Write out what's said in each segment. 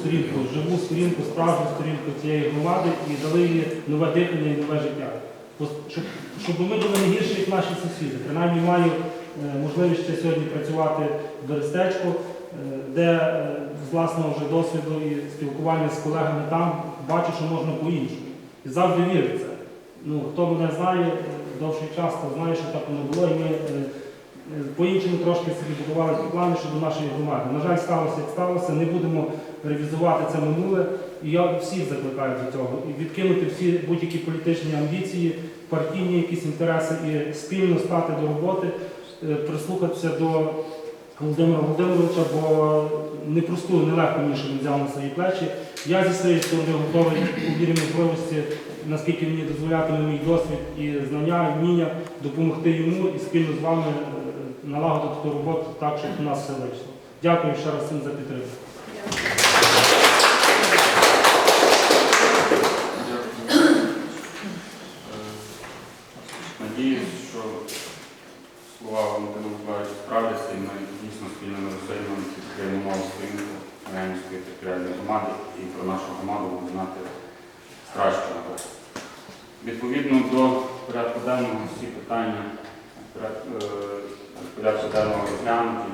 сторінку, живу сторінку, справжню сторінку цієї громади і дали їй нове дихання і нове життя. Щоб, щоб ми були не гірші, як наші сусіди. Принаймні маю е, можливість ще сьогодні працювати в Берестечку, е, де е, з власного вже досвіду і спілкування з колегами там бачу, що можна по-іншому. І завжди вірю в це. Ну, хто мене знає довший час, то знає, що так воно було, і ми по-іншому трошки собі будували ті плани щодо нашої громади. На жаль, сталося, як сталося, не будемо ревізувати це минуле. І я всіх закликаю до цього. І відкинути всі будь-які політичні амбіції, партійні якісь інтереси і спільно стати до роботи, е, прислухатися до Володимира Володимировича, бо непросту, нелегку нішу він взяв на свої плечі. Я зі своєї сторони готовий у вірі можливості, наскільки мені дозволятиме мій досвід і знання, і вміння допомогти йому і спільно з вами е, налагодити ту роботу так, щоб у нас все вийшло. Дякую ще раз всім за підтримку. Надіюсь, що слова Валентина Миколаївича справляться, і ми дійсно спільними зусиллями підтримуємо нову сторінку Янської територіальної громади і про нашу громаду будемо знати краще. Відповідно до порядку денного всі питання е, порядку денного розглянуті,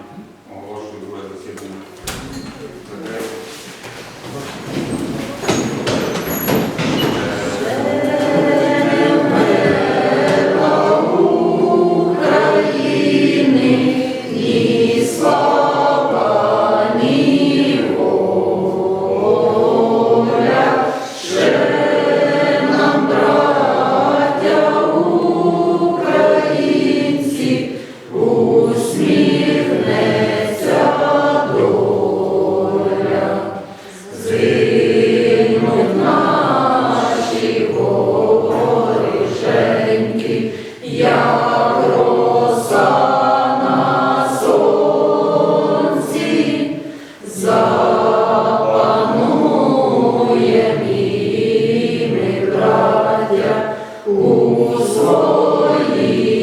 Holy.